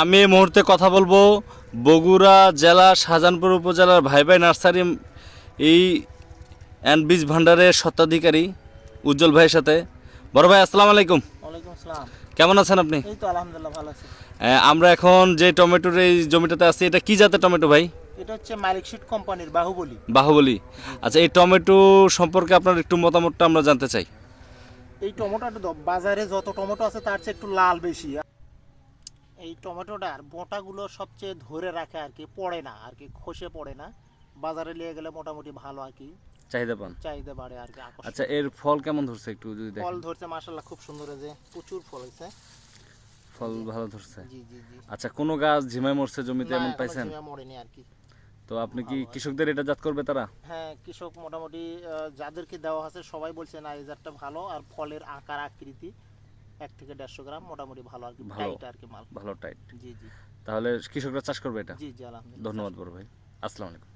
আমি এই মুহূর্তে কথা বলব বগুড়া জেলা শাহজাহানপুর উপজেলার ভাই ভাই নার্সারি এই অ্যান্ড বীজ ভান্ডারের স্বত্বাধিকারী উজ্জ্বল ভাইয়ের সাথে। বড় ভাই আসসালামু আলাইকুম। কেমন আছেন আপনি? আমরা এখন যে টমেটোর এই জমিটাতে আছি এটা কি জাতের টমেটো ভাই? এটা হচ্ছে মালিক শিট কোম্পানির বাহুবলী। বাহুবলী। আচ্ছা এই টমেটো সম্পর্কে আপনার একটু মতামতটা আমরা জানতে চাই। এই টমেটোটা বাজারে যত টমেটো আছে তার চেয়ে একটু লাল বেশি। এই টমেটোটার বোটাগুলো সবচেয়ে ধরে রাখে আর কি পড়ে না আর কি খসে পড়ে না। বাজারে নিয়ে গেলে মোটামুটি ভালো আর কি। চাহিদা পান? চাহিদা বাড়ে আর কি আকর্ষণ আচ্ছা এর ফল কেমন ধরছে একটু যদি দেখেন? ফল ধরছে মাসাল্লাহ খুব সুন্দর যে প্রচুর ফল হয়েছে। ফল ভালো ধরছে? জি জি জি। আচ্ছা কোনো গাছ ঝিমাই মরছে জমিতে না, এমন এখনও পাইছেন? ঝিমে মরেনি আর কি। তো আপনি কি কৃষকদের এটা জাত করবে তারা? হ্যাঁ কৃষক মোটামুটি আহ, যাদেরকে দেওয়া আছে সবাই বলছে না এই জাতটা ভালো আর ফলের আকার আকৃতি। এক থেকে দেড়শো গ্রাম মোটামুটি ভালো আর কি ভালো। টাইট আর কি মাল। ভালো টাইট জি জি। তাহলে কৃষকরা চাষ করবে এটা? জি জি আলহামদুলিল্লাহ ধন্যবাদ বড় ভাই। আসসালামু আলাইকুম।